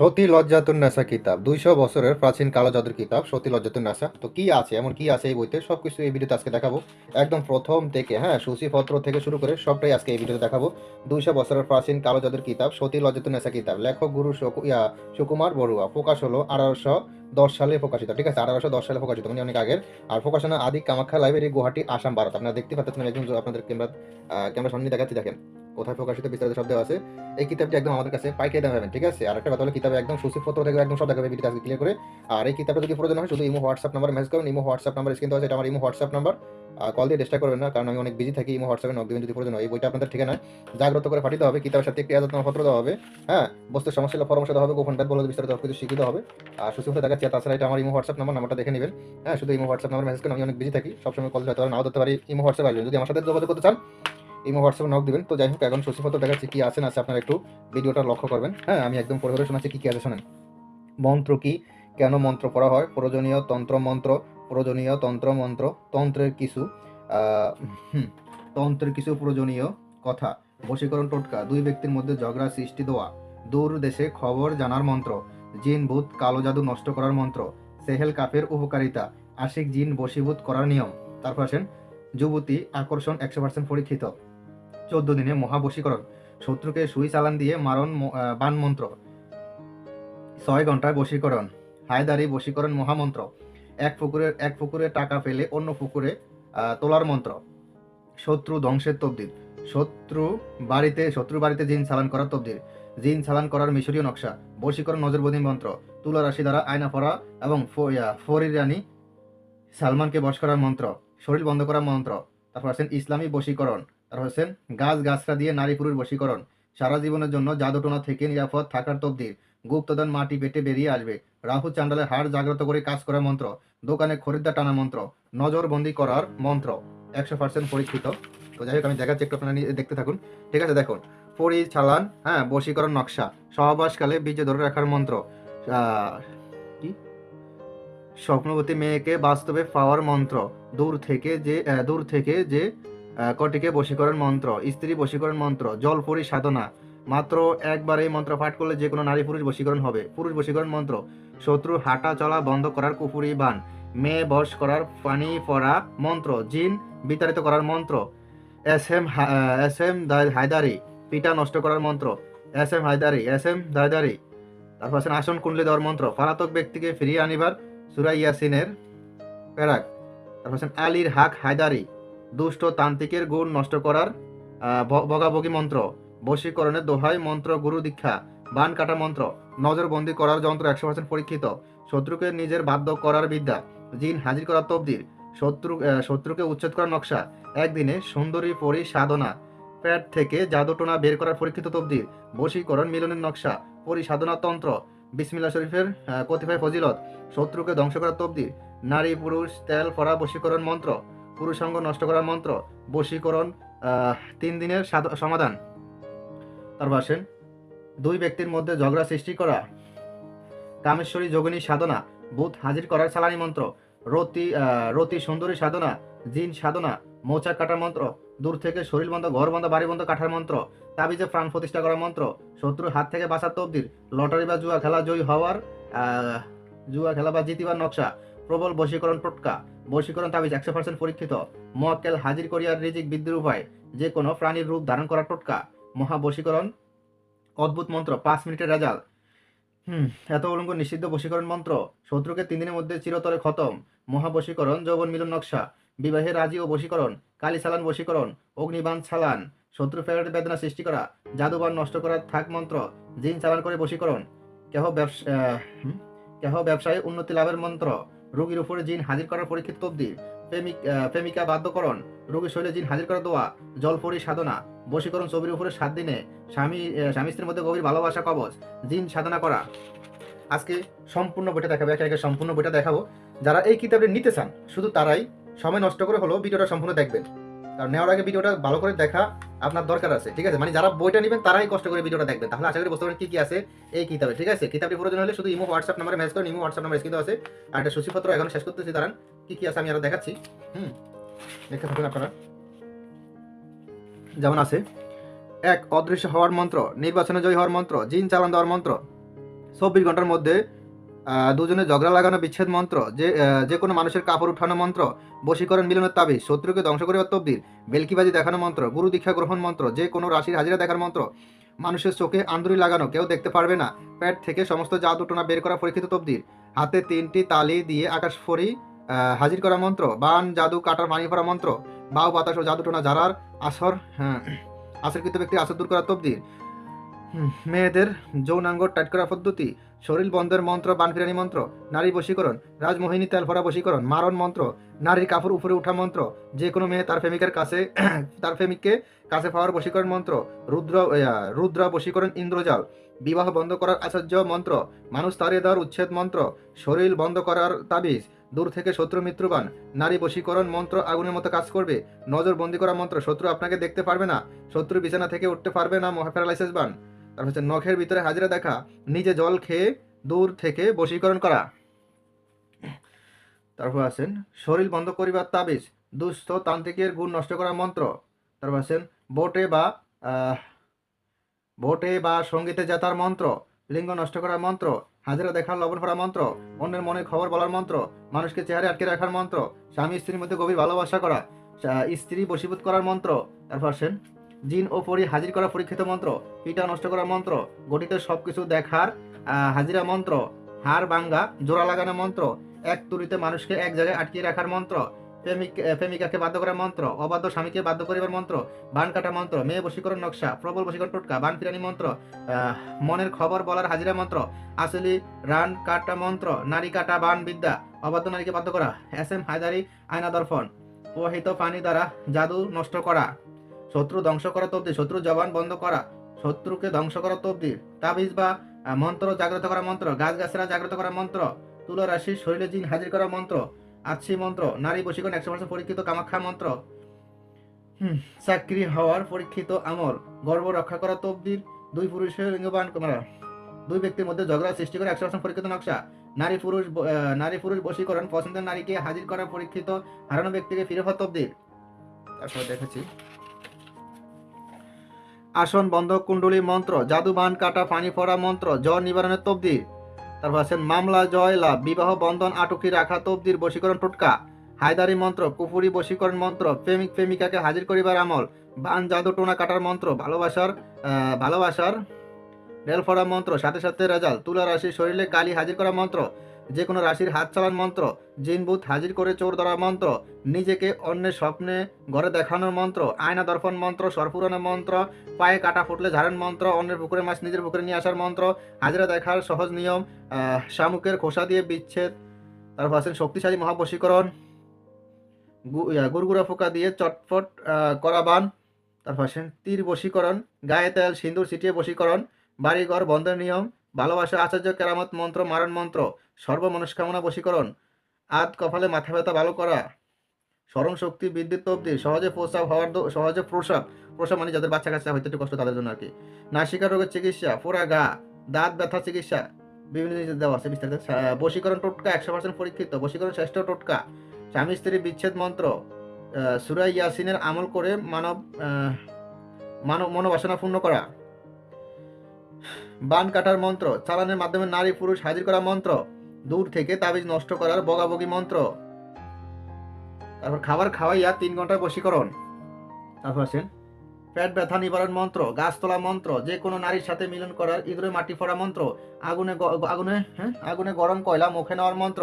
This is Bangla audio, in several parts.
সতী লজ্জাতুন নেশা কিতাব। দুইশো বছরের প্রাচীন কালো জাদুর কিতাব, সতী লজ্জাতুন নেশা তো কি আছে? এমন কি আছে এই বইতে? সবকিছু এই ভিডিওতে আজকে দেখাবো। একদম প্রথম থেকে হ্যাঁ সূচিপত্র থেকে শুরু করে সবটাই আজকে এই ভিডিওতে দেখাবো। দুইশো বছরের প্রাচীন কালো জাদুর কিতাব, সতী লজ্জাতুন নেশা কিতাব। লেখক গুরু সুকুমার বড়ুয়া। প্রকাশ হলো আঠারোশো দশ সালে প্রকাশিত। ঠিক আছে? আঠারোশো দশ সালে প্রকাশিত মানে অনেক আগের। আর প্রকাশনা আদি কামাখ্যা লাইব্রেরি, গুয়াহাটি, আসাম, ভারত। আপনারা দেখতে পাচ্ছেন একজন আপনাদের ক্যামেরা ক্যামেরা সামনে দেখাচ্ছি, দেখেন। কোথায় প্রকাশিত বিস্তারিত শব্দ আছে, এই কিতাবটি একদম আমাদের কাছে পাইকারি দাম পাবেন, ঠিক আছে? আর একটা কথা হলো, কিতাবে একদম সূচিপত্র থেকে একদম সব দেখাবে ভিডিও আজকে ক্লিয়ার করে। আর এই কিতাবটা যদি প্রয়োজন হয়, শুধু ইমো, হোয়াটসঅ্যাপ নাম্বার মেসেজ করুন ইমো, হোয়াটসঅ্যাপ নাম্বার স্ক্রিন দেওয়া আছে, এটা আমার ইমো, হোয়াটসঅ্যাপ নাম্বার। কল দিয়ে চেষ্টা করবেন না, কারণ আমি অনেক বিজি থাকি, ইমো, হোয়াটসঅ্যাপে নক দিবেন যদি প্রয়োজন হয়। এই বইটা আপনাদের ঠিকানা জাগ্রত করে পাঠিয়ে দেওয়া হবে, কিতাবের সাথে একটি আজাদ পত্র দেওয়া হবে হ্যাঁ? বস্তুর সমস্যা পরামর্শ দেওয়া হবে, গোপন ব্যাট বলে বিস্তারিত সব কিছু শিখিয়ে দেওয়া হবে। আর সূচিপত্র দেখাচ্ছি, আর তাছাড়া এটা আমার ইমো, হোয়াটসঅ্যাপ নাম্বার, নাম্বারটা দেখে নেবেন। হ্যাঁ শুধু ইমো, হোয়াটসঅ্যাপ নাম্বার মেসেজ করুন আমি অনেক বিজি থাকি, সবসময় কল দিতে নাও দিতে পারি, ইমো, হোয়াটসঅ্যাপ আসবেন যদি আমার সাথে যোগাযোগ করতে চান ইমো হোয়াটসঅ্যাপে নক দিবেন। তো যাই হোক, এখন সূচিপত্র দেখাচ্ছি কি আছে আছে, আপনারা একটু ভিডিওটা লক্ষ্য করবেন। হ্যাঁ আমি একদম পরে পরে শোনাচ্ছি কি কি আছে, শোনেন। মন্ত্র কি? কেন মন্ত্র পড়া হয়? প্রয়োজনীয় তন্ত্র মন্ত্র, প্রয়োজনীয় তন্ত্র মন্ত্র, তন্ত্রের কিছু তন্ত্রের কিছু প্রয়োজনীয় কথা। বশীকরণ টোটকা, দুই ব্যক্তির মধ্যে ঝগড়া, সৃষ্টি দেওয়া দূর দেশে খবর জানার মন্ত্র। জিন, ভূত, কালো জাদু নষ্ট করার মন্ত্র। সেহেল কাপের উপকারিতা। আশিক, জিন, বশীভূত করার নিয়ম। তারপর আসেন, যুবতী, আকর্ষণ, একশো পার্সেন্ট পরীক্ষিত। চোদ্দ দিনে মহাবশীকরণ শত্রুকে সুই চালান দিয়ে মারণ বান মন্ত্র। ছয় ঘন্টায় বশীকরণ। হায়দারি বশীকরণ মহামন্ত্র এক পুকুরের এক পুকুরে টাকা ফেলে অন্য পুকুরে তোলার মন্ত্র। শত্রু ধ্বংসের তবদিল শত্রু বাড়িতে শত্রু বাড়িতে জিন চালান করার তবদিল জিন চালান করার মিশরীয় নকশা। বশীকরণ নজরবন্দি মন্ত্র। তুলা রাশি দ্বারা আয়না ফরা এবং ফরির রানী সালমানকে বশ করার মন্ত্র। শরীর বন্ধ করার মন্ত্র। তারপর আছেন ইসলামী বশীকরণ। আছেন গাছ গাছরা দিয়ে নারী পুরুষ বশীকরণ। সারা জীবনের জন্য জাদুটোনা থেকে নিরাপদ থাকার তবদিল গুপ্তদান মাটি পেটে বেরিয়ে আসবে। রাহু চান্ডালের হাড় জাগ্রত করে কাজ করার মন্ত্র, দোকানে খরিদ্দার টানা মন্ত্র, নজরবন্দি করার মন্ত্র। একশো পার্সেন্ট পরীক্ষিত। তো যাই হোক, আমি দেখাচ্ছি, একটু আপনারা দেখতে থাকুন। ঠিক আছে, দেখুন। পরিচালান হ্যাঁ বশীকরণ নকশা, সহবাসকালে বীজে ধরে রাখার মন্ত্র। কি? স্বপ্নবতী মেয়েকে বাস্তবে পাওয়ার মন্ত্র। দূর থেকে যে দূর থেকে যে কটিকে বশীকরণ মন্ত্র, স্ত্রী বশীকরণ মন্ত্র জলপরি সাধনা। মাত্র একবার এই মন্ত্র পাঠ করলে যে কোনো নারী পুরুষ বশীকরণ হবে। পুরুষ বশীকরণ মন্ত্র শত্রু হাঁটা চলা বন্ধ করার কুপুরি বান মেয়ে বশ করার পানি পড়া মন্ত্র, জিন বিতাড়িত করার মন্ত্র, S M S M Haidari, পিতা নষ্ট করার মন্ত্র, S M Haidari, S M Haidari তারপর আছেন আসন কুণ্ডলি দেওয়ার মন্ত্র, পলাতক ব্যক্তিকে ফিরিয়ে আনিবার সুরা ইয়াসিনের প্যারাক তারপর আছেন আলীর হাক হায়দারি। দুষ্ট তান্ত্রিকের গুণ নষ্ট করার আহ, ভ- বগাবগি মন্ত্র বশীকরণের দোহাই মন্ত্র গুরু দীক্ষা বান কাটা মন্ত্র নজরবন্দি করার যন্ত্র একশো পার্সেন্ট পরীক্ষিত শত্রুকে নিজের বাধ্য করার বিদ্যা জিন হাজির করার তবদির শত্রু শত্রুকে উচ্ছেদ করার নকশা একদিনে সুন্দরী পরি সাধনা প্যাট থেকে জাদুটোনা বের করার পরীক্ষিত তবদির বশীকরণ মিলনের নকশা পরিসাধনা তন্ত্র বিসমিল্লা শরীফের আহ, কতিপয় ফজিলত শত্রুকে ধ্বংস করার তবদির নারী পুরুষ তেল ফরা বশীকরণ মন্ত্র পুরুষাঙ্গ নষ্ট করার মন্ত্র, বশীকরণ তিন দিনের সমাধান। তারপর আসেন, দুই ব্যক্তির মধ্যে ঝগড়া সৃষ্টি করা, কামেশ্বরী যোগিনী সাধনা, বুধ হাজির করার সালানি মন্ত্র, রতি রতি সুন্দরী সাধনা, জিন সাধনা, মৌচাক কাটার মন্ত্র, দূর থেকে শরীর বন্ধ, ঘর বন্ধ, বাড়ি বন্ধ কাটার মন্ত্র, তাবিজে প্রাণ প্রতিষ্ঠা করার মন্ত্র, শত্রুর হাত থেকে বাঁচার তবদির, লটারি বা জুয়া খেলা জয়ী হওয়ার জুয়া খেলা বা জিতিবার নকশা প্রবল বশীকরণ টোটকা বশীকরণ তাবিজ একশো পার্সেন্ট পরীক্ষিত মোয়াক্কেল হাজির করিয়ার রিজিক বৃদ্ধির উপায়, যে কোনো প্রাণীর রূপ ধারণ করার টোটকা মহা বশীকরণ, অদ্ভুত মন্ত্র, পাঁচ মিনিটের রেজাল্ট হুম, এত উলঙ্গ নিষিদ্ধ বশীকরণ মন্ত্র, শত্রুকে তিন দিনের মধ্যে চিরতরে খতম মহাবশীকরণ যৌবন মিলন নকশা, বিবাহে রাজি ও বশীকরণ, কালী সালান বশীকরণ অগ্নিবান ছালান শত্রু ফেরত বেদনা সৃষ্টি করা জাদুবান নষ্ট করার থাক মন্ত্র, জিন চালান করে বশীকরণ, কেহ ব্যবসা কেহ ব্যবসায় উন্নতি লাভের মন্ত্র রোগীর উপরে জিন হাজির করার পরীক্ষিত তবদির প্রেমিক প্রেমিকা বাধ্যকরণ রোগীর শরীরে জিন হাজির করা দোয়া জলপরি সাধনা, বশীকরণ ছবির উপরে সাত দিনে স্বামী স্বামী স্ত্রীর মধ্যে গভীর ভালোবাসা কবচ, জিন সাধনা করা। আজকে সম্পূর্ণ বইটা দেখাবো, একে একে সম্পূর্ণ বইটা দেখাবো। যারা এই কিতাবটি নিতে চান, শুধু তারাই সময় নষ্ট করে হলেও ভিডিওটা সম্পূর্ণ দেখবেন। নেওয়ার আগে ভিডিওটা ভালো করে দেখা, আপনার দরকার আছে, ঠিক আছে? মানে যারা বইটা নেবেন, তারাই কষ্ট করে ভিডিওটা দেখবেন। তাহলে আশা করি বুঝতে পারেন কি কি আছে, এই কিতাবে, ঠিক আছে? কিতাবটি প্রয়োজন হলে শুধু ইমো, হোয়াটসঅ্যাপ নাম্বারে মেসেজ করেন, ইমো, হোয়াটসঅ্যাপ নাম্বার স্ক্রিনে আছে। আর একটা সূচিপত্র এখন শেষ করতেছি, দাঁড়ান। কি কি আছে আমি আরও দেখাচ্ছি। হুম, দেখতে থাকুন আপনারা। যেমন আছে, এক, অদৃশ্য হওয়ার মন্ত্র, নির্বাচনে জয়ী হওয়ার মন্ত্র, জিন চালান দেওয়ার মন্ত্র। চব্বিশ ঘণ্টার মধ্যে দুজনে ঝগড়া লাগানো বিচ্ছেদ মন্ত্র যে যে কোনো মানুষের কাপড় উঠানো মন্ত্র বশীকরণ মিলনের তাবিজ শত্রুকে ধ্বংস করিবার তবদির বেলকিবাজি দেখানো মন্ত্র গুরু দীক্ষা গ্রহণ মন্ত্র যে কোনো রাশির হাজিরা দেখার মন্ত্র মানুষের চোখে আন্দুরি লাগানো কেউ দেখতে পারবে না প্যাট থেকে সমস্ত জাদু টোনা বের করা পরীক্ষিত তবদির হাতে তিনটি তালি দিয়ে আকাশ ফরি হাজির করা মন্ত্র বান জাদু কাটার পানি ভরা মন্ত্র বাউ বাতাস ও জাদু টোনা যারার আসর হ্যাঁ, আসরকৃত ব্যক্তি আসর দূর করা তবদির মেয়েদের যৌনাঙ্গ টাইট করা পদ্ধতি শরীর বন্ধের মন্ত্র, বানফিরানি মন্ত্র, নারী বশীকরণ, রাজমোহিনী তেল ভরা বশীকরণ, মারণ মন্ত্র, নারীর কাপড় উপরে উঠা মন্ত্র, যে কোনো মেয়ে তার প্রেমিকের কাছে, তার প্রেমিককে কাছে পাওয়ার বশীকরণ মন্ত্র, রুদ্র রুদ্র বশীকরণ ইন্দ্রজাল, বিবাহ বন্ধ করার আচার্য মন্ত্র, মানুষ তাড়িয়ে দেওয়ার উচ্ছেদ মন্ত্র, শরীর বন্ধ করার তাবিজ, দূর থেকে শত্রু মিত্রবান, নারী বশীকরণ মন্ত্র আগুনের মতো কাজ করবে নজর বন্দি করা মন্ত্র, শত্রু আপনাকে দেখতে পারবে না, শত্রু বিছানা থেকে উঠতে পারবে না মহা প্যারালাইসিস বান তার হচ্ছে নখের ভিতরে হাজিরা দেখা, নিজে জল খেয়ে দূর থেকে বশীকরণ করা। তারপর আছেন, শরীর বন্ধ করিবার তাবিজ, দুস্থ তান্ত্রিকের গুণ নষ্ট করা মন্ত্র। তারপর আছেন, বোটে বা ভোটে বা সঙ্গীতে জেতার মন্ত্র, লিঙ্গ নষ্ট করার মন্ত্র, হাজিরা দেখার লবণ ভরা মন্ত্র, অন্যের মনে খবর বলার মন্ত্র, মানুষকে চেহারে আটকে রাখার মন্ত্র, স্বামী স্ত্রীর মধ্যে গভীর ভালোবাসা করা স্ত্রী বশীভূত করার মন্ত্র। তারপর আসেন জিন ও পরি হাজির করা পরীক্ষিত মন্ত্র পিটা নষ্ট করার মন্ত্র, গঠিত সবকিছু দেখার হাজিরা মন্ত্র, হাড় ভাঙ্গা, জোড়া লাগানো মন্ত্র, এক তুরিতে মানুষকে এক জায়গায় আটকিয়ে রাখার মন্ত্র, প্রেমিক প্রেমিকাকে বাধ্য করার মন্ত্র, অবাধ্য স্বামীকে বাধ্য করিবার মন্ত্র, বান কাটা মন্ত্র, মেয়ে বশীকরণ নকশা, প্রবল বশীকরণ টোটকা, বান ফিরানি মন্ত্র মনের খবর বলার হাজিরা মন্ত্র, আসলি রান কাটা মন্ত্র, নারী কাটা বান বিদ্যা, অবাধ্য নারীকে বাধ্য করা, এস এম হায়দারি আয়না দর্পণ প্রবাহিত পানি দ্বারা জাদু নষ্ট করা। শত্রু ধ্বংস করা তবদি শত্রু জবান বন্ধ করা, শত্রুকে ধ্বংস করা তবদি তাবিজ বা মন্ত্র, জাগ্রত করা মন্ত্র গাছ গাছরা জাগ্রত করা মন্ত্র তুলা রাশি শরীরে জিন হাজির করা মন্ত্র আছি মন্ত্র, নারী বশীকরণ একশো পার্সেন্ট পরীক্ষিত কামাখ্যা মন্ত্র। চাকরি হওয়ার পরীক্ষিত আমল, গর্ব রক্ষা করা তবদির দুই পুরুষের লিঙ্গবান দুই ব্যক্তির মধ্যে ঝগড়া সৃষ্টি করে একশো পার্সেন্ট পরীক্ষিত নকশা, নারী পুরুষ নারী পুরুষ বশীকরণ, পছন্দের নারীকে হাজির করা পরীক্ষিত হারানো ব্যক্তিকে ফিরে হওয়া তবদির তারপর দেখেছি আসন বন্ধ কুণ্ডলী মন্ত্র জাদুবান কাটা পানি পড়া মন্ত্র, জ্বর নিবারণের তবদির। তারপর আছেন মামলা, জয়, লাভ, বিবাহ, বন্ধন, আটকি রাখা, তবদির, বশীকরণ, টোটকা। হায়দারি মন্ত্র কুপুরি বশীকরণ মন্ত্র, প্রেমিক, প্রেমিকাকে হাজির করিবার আমল, বান, জাদু, টোনা কাটার মন্ত্র, ভালোবাসার ভালোবাসার রেল ফড়া মন্ত্র, সাথে সাথে রেজাল, তুলা রাশির শরীরে কালি হাজির করা মন্ত্র যে কোনো রাশির হাত চালান মন্ত্র জিনবুত হাজির করে চোর ধরা মন্ত্র নিজেকে অন্যের স্বপ্নে ঘরে দেখানোর মন্ত্র আয়না দর্পণ মন্ত্র সরপুরানোর মন্ত্র পায়ে কাটা ফুটলে ঝাড়েন মন্ত্র অন্যের পুকুরে মাছ নিজের পুকুরে নিয়ে আসার মন্ত্র হাজিরা দেখার সহজ নিয়ম শামুকের খোসা দিয়ে বিচ্ছেদ তারপর আছেন শক্তিশালী মহাবশীকরণ গু- ইয়া, ফোকা দিয়ে চটপট করা বান তারপর আছেন তীর বশীকরণ গায়ে তেল সিঁদুর ছিটিয়ে বশীকরণ বাড়িঘর বন্ধের নিয়ম ভালোবাসা আচার্য কেরামত, মন্ত্র, মারণ মন্ত্র সর্ব মনস্কামনা বশীকরণ, আদ কপালে মাথা ব্যথা ভালো করা, স্মরণ শক্তি, বিদ্যুৎ তবদি সহজে প্রস্রাব হওয়ার সহজে প্রসাব প্রসাব মানে যাদের বাচ্চা কাচ্চা হইতে একটু কষ্ট তাদের জন্য আর কি নাসিকা রোগের চিকিৎসা পোড়া গা, দাঁত ব্যথা চিকিৎসা, বিভিন্ন জিনিস দেওয়া আছে বিস্তারিত। বশীকরণ টোটকা একশো পার্সেন্ট পরীক্ষিত, বশীকরণ শ্রেষ্ঠ টোটকা, স্বামী স্ত্রী বিচ্ছেদ মন্ত্র সুরাই ইয়াসিনের আমল করে মানব মানব মনোবাসনা পূর্ণ করা। বান কাটার মন্ত্র, চালানের মাধ্যমে নারী পুরুষ হাজির করা মন্ত্র, দূর থেকে তাবিজ নষ্ট করার বগাবগি মন্ত্র। তারপর খাবার খাওয়াইয়া তিন ঘণ্টা বশীকরণ। তারপর আছেন পেট ব্যথা নিবারণ মন্ত্র, গাছ তোলা মন্ত্র, যে কোনো নারীর সাথে মিলন করার ইঁদুরে মাটি ফোড়া মন্ত্র, আগুনে আগুনে হ্যাঁ আগুনে গরম কয়লা মুখে নেওয়ার মন্ত্র,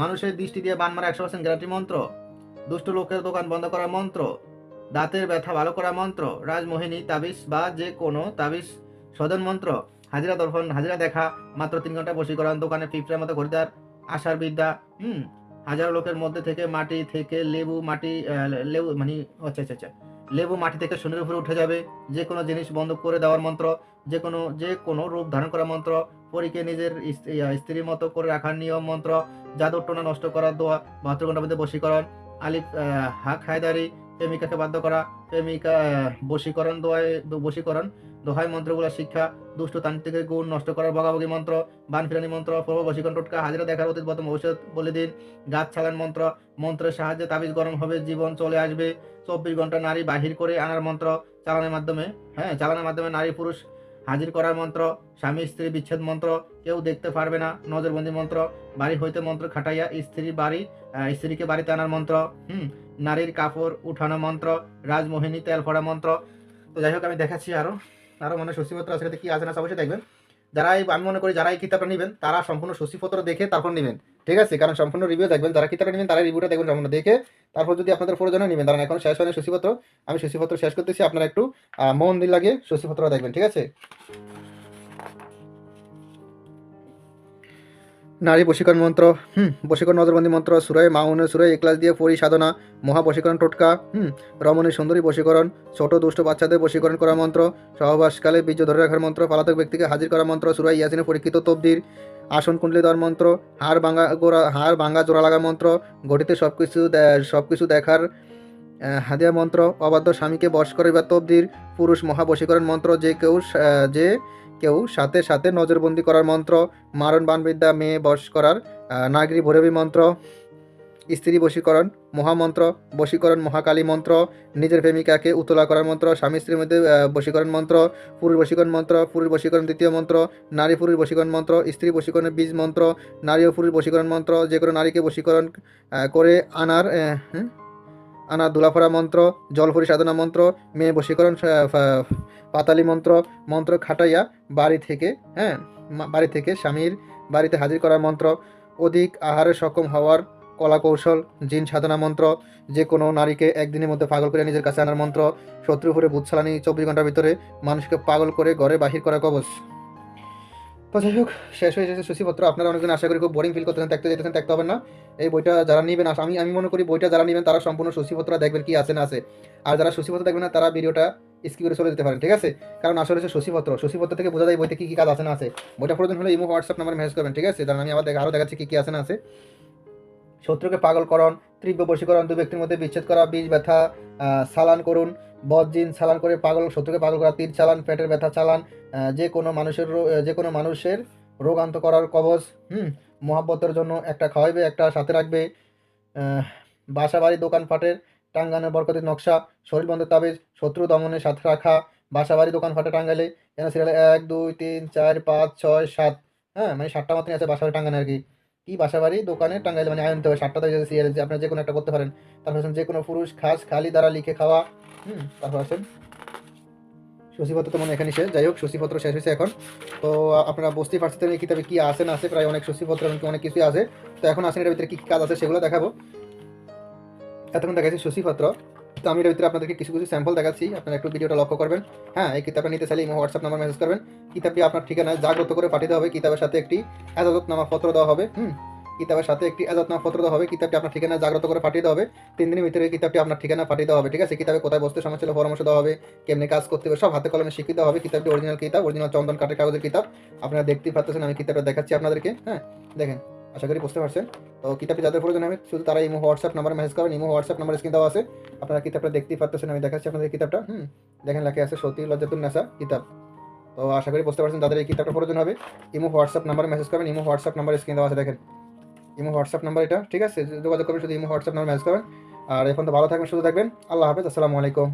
মানুষের দৃষ্টি দিয়ে বান মারা একশো পার্সেন্ট গ্যারান্টি মন্ত্র, দুষ্ট লোকের দোকান বন্ধ করার মন্ত্র, দাঁতের ব্যথা ভালো করা মন্ত্র, রাজমোহিনী তাবিজ বা যে কোনো তাবিজ সদন মন্ত্র হাজিরা দর্পণ হাজিরা দেখা, মাত্র তিন ঘণ্টা বশীকরণ, দোকানে পিঁপড়ার মতো খরিদার আশার বিদ্যা, হুম, হাজারো লোকের মধ্যে থেকে মাটি থেকে লেবু, মাটি লেবু মানে আচ্ছা আচ্ছা আচ্ছা লেবু মাটি থেকে শনির উপরে উঠে যাবে, যে কোনো জিনিস বন্ধ করে দেওয়ার মন্ত্র, যে কোনো যে কোনো রূপ ধারণ করা মন্ত্র, পরীকে নিজের স্ত্রীর মতো করে রাখার নিয়ম মন্ত্র, জাদুর টোনা নষ্ট করার দোয়া, বাহাত্তর ঘণ্টার মধ্যে বশীকরণ, আলিফ হাক হায়দারি, প্রেমিকাকে বাধ্য করা, প্রেমিকা বশীকরণ দোয়ায়, বশীকরণ দোহাই মন্ত্রগুলো, শিক্ষা, দুষ্ট তান্ত্রিকের গুণ, নষ্ট করার বগাবগি মন্ত্র বান ফিরানি মন্ত্র প্রভু বশীকরণ টোটকা, হাজিরা দেখার অতীত বর্তমান ভবিষ্যৎ বলে দিন, গাছ ছাড়ান মন্ত্র, মন্ত্রের সাহায্যে তাবিজ গরম হবে, জীবন চলে আসবে, চব্বিশ ঘণ্টা নারী বাহির করে আনার মন্ত্র, চালানোর মাধ্যমে হ্যাঁ চালানোর মাধ্যমে নারী পুরুষ হাজির করার মন্ত্র, স্বামী স্ত্রী বিচ্ছেদ মন্ত্র, কেউ দেখতে পারবে না, নজরবন্দি মন্ত্র, বাড়ি হইতে মন্ত্র খাটাইয়া স্ত্রী বাড়ি স্ত্রীকে বাড়িতে আনার মন্ত্র, হুম, নারীর কাপড় উঠানো মন্ত্র, রাজমোহিনী তেল ফোড়া মন্ত্র, তো যাই হোক, আমি দেখাচ্ছি আরও। আরও মনে সূচিপত্র আছে কি আছে না অবশ্যই দেখবেন। যারা আমি মনে করি যারা এই কিতাবটা নেবেন, তারা সম্পূর্ণ সূচিপত্র দেখে তারপর নেবেন, ঠিক আছে? কারণ সম্পূর্ণ রিভিউ দেখবেন, যারা কিতাবটা নেবেন, তারা রিভিউটা দেখবেন সম্পূর্ণ দেখে, তারপর যদি আপনাদের প্রয়োজনে নেবেন, কারণ এখন শেষ হয় সূচিপত্র, আমি সূচিপত্র শেষ করতেছি, আপনারা একটু মন দিন লাগে সূচিপত্র দেখবেন, ঠিক আছে? নারী বশীকরণ মন্ত্র, হুম, বশীকরণ নজরবন্দি মন্ত্র, সুরায় মাউনের সুরায় একলাস দিয়ে পরি সাধনা মহা বশীকরণ টোটকা, হুম, রমণী সুন্দরী বশীকরণ, ছোট দুষ্ট বাচ্চাদের বশীকরণ করা মন্ত্র, সহবাসকালে বীর্য ধরে রাখার মন্ত্র, পলাতক ব্যক্তিকে হাজির করা মন্ত্র সুরাই ইয়াসিনে পরীক্ষিত তবদির, আসন কুণ্ডলি দেওয়ার মন্ত্র, হাড় ভাঙা গোড়া, হাড় ভাঙা জোড়া লাগা মন্ত্র ঘটিতে সব কিছু সব কিছু দেখার হাদিয়া মন্ত্র, অবাধ্য স্বামীকে বশ করিবার তবদির, পুরুষ মহাবশীকরণ মন্ত্র, যে কেউ যে কেউ সাথে সাথে নজরবন্দি করার মন্ত্র, মারণ বানবিদ্যা, মেয়ে বশ করার নাগরী ভৈরবী মন্ত্র, স্ত্রী বশীকরণ, মহামন্ত্র, বশীকরণ, মহাকালী মন্ত্র, নিজের প্রেমিকাকে উতলা করার মন্ত্র, স্বামী স্ত্রীর মধ্যে বশীকরণ মন্ত্র, পুরুষ বশীকরণ মন্ত্র, পুরুষ বশীকরণ দ্বিতীয় মন্ত্র, নারী পুরুষ বশীকরণ মন্ত্র, স্ত্রী বশীকরণের বীজ মন্ত্র, নারী ও পুরুষ বশীকরণ মন্ত্র, যে কোনো নারীকে বশীকরণ করে আনার? আনার দুলাফরা মন্ত্র জলপুরি সাধনা মন্ত্র, মেয়ে বশীকরণ পাতালি মন্ত্র মন্ত্র খাটাইয়া বাড়ি থেকে হ্যাঁ বাড়ি থেকে স্বামীর বাড়িতে হাজির করার মন্ত্র, অধিক আহারে সক্ষম হওয়ার কলা কৌশল জিন সাধনা মন্ত্র, যে কোনো নারীকে একদিনের মধ্যে পাগল করে নিজের কাছে আনার মন্ত্র, শত্রু উপরে বুথ চালানি চব্বিশ ঘণ্টার ভিতরে মানুষকে পাগল করে ঘরে বাহির করা কবচ। তো যাই হোক, শেষ হয়ে এসেছে সূচিপত্র। আপনারা অনেকজন আশা করি খুব বোরিং ফিল করতেছেন, দেখতে যেতেছেন, দেখতে হবে না। এই বইটা যারা নেবেন আমি আমি মনে করি বইটা যারা নেবেন, তারা সম্পূর্ণ সূচিপত্র দেখবেন কি আছে না আছে। আর যারা সূচিপত্র দেখবেন না, তারা ভিডিওটা স্কিপ করে চলে যেতে পারেন, ঠিক আছে? কারণ আসলে হচ্ছে শশীপত্র শশীপত্র থেকে বোঝা যায় বইতে কী কী কাজ আছে না আছে। বইটা প্রয়োজন হলে ইমো হোয়াটসঅ্যাপ নাম্বার মেসেজ করবেন, ঠিক আছে? কারণ আমি আবার আরও দেখাচ্ছি কী কি আছে না আছে। শত্রুকে পাগলকরণ, তীব্র বশীকরণ দু ব্যক্তির মধ্যে বিচ্ছেদ করা বীজ ব্যথা চালান করুন বদজিন চালান করে পাগল, শত্রুকে পাগল করা, তীর চালান, পেটের ব্যথা চালান যে কোনো মানুষের যে কোনো মানুষের রোগান্ত করার কবচ হুম, মহাব্বতের জন্য একটা খাওয়াইবে, একটা সাথে রাখবে বাসা বাড়ি দোকানপাটের টাঙ্গানো বরকতির নকশা, শরীর বন্ধের তাবিজ, শত্রু দমনের সাথে রাখা বাসা বাড়ি দোকানপাটে টাঙ্গাইলে এখানে সিরিয়ালে এক, দুই, তিন, চার, পাঁচ, ছয়, সাত হ্যাঁ মানে সাতটা মতনই আছে বাসাবাড়ি টাঙ্গানো আর কি। কি বাসা বাড়ি দোকানে টাঙ্গাইলে মানে আয়ন হবে, সাতটা থেকে সিরিয়াল যে আপনার যে কোনো একটা করতে পারেন। তারপর আছেন যে কোনো পুরুষ, খাস, খালি, দ্বারা লিখে খাওয়া, হুম, তারপর আছেন সূচিপত্র তো মনে এখানে শেষ। যাই হোক, সূচিপত্র শেষ হয়েছে এখন। তো আপনারা বুঝতেই পারছেন এই কিতাবে কি আছে না আছে, প্রায় অনেক সূচিপত্র এমনকি অনেক কিছুই আছে। তো এখন আসেন এটার ভিতরে কী কি কাজ আছে সেগুলো দেখাবো। এতক্ষণ দেখাচ্ছি সূচিপত্র তো আমি এর ভিতরে আপনাদেরকে কিছু কিছু স্যাম্পল দেখাচ্ছি। আপনারা একটু ভিডিওটা লক্ষ্য করবেন। হ্যাঁ এই কিতাবটা নিতে চাইলে ইমো, হোয়াটসঅ্যাপ নাম্বার মেসেজ করবেন। কিতাবটি আপনার ঠিকানায় জাগ্রত করে পাঠিয়ে দেওয়া হবে। কিতাবের সাথে একটি এজাজতনামা পত্র দেওয়া হবে। হুম, কিতাবের সাথে একটি এজাজতনামা পত্র দেওয়া হবে। কিতাবটি আপনার ঠিকানায় জাগ্রত করে পাঠিয়ে দেওয়া হবে। তিন দিনের ভিতরে কিতাবটি আপনার ঠিকানা পাঠিয়ে দেওয়া হবে। ঠিক আছে? কিতাবে কোথায় বসতে সমস্যা পরামর্শ দেওয়া হবে। কেমনি কাজ করতে হবে, সব হাতে কলমে দেওয়া হবে। কিতাবটি অরিজিনাল কিতাব অরিজিনাল চন্দন কাঠের কাগজের কিতাব। আপনারা দেখতেই পাচ্ছেন আমি কিতাবটা দেখাচ্ছি আপনাদেরকে। হ্যাঁ দেখেন। আশা করি বুঝতে পারছেন। তো কিতাবটি যাদের প্রয়োজন হবে শুধু তারা ইমো, হোয়াটসঅ্যাপ নাম্বারে মেসেজ করবেন ইমো, হোয়াটসঅ্যাপ নাম্বার স্ক্রিন দেওয়া আছে। আপনারা কিতাবটা দেখতেই পাচ্ছেন আমি দেখাচ্ছি আপনাদের কিতাবটা। হুম, দেখেন লেখা আছে, সতী লজ্জাতুন নেশা কিতাব। তো আশা করি বুঝতে পারছেন তাদের এই কিতাবটা প্রয়োজন হবে। ইমো, হোয়াটসঅ্যাপ নাম্বারে মেসেজ করবেন ইমো, হোয়াটসঅ্যাপ নাম্বার স্ক্রিন দেওয়া আছে, দেখেন। ইমো, হোয়াটসঅ্যাপ নাম্বার এটা, ঠিক আছে? যোগাযোগ করবেন শুধু ইমো, হোয়াটসঅ্যাপ নাম্বার মেসেজ করবেন আর এখন তো ভালো থাকবেন শুধু থাকবেন। আল্লাহ হাফেজ, আসসালামু আলাইকুম।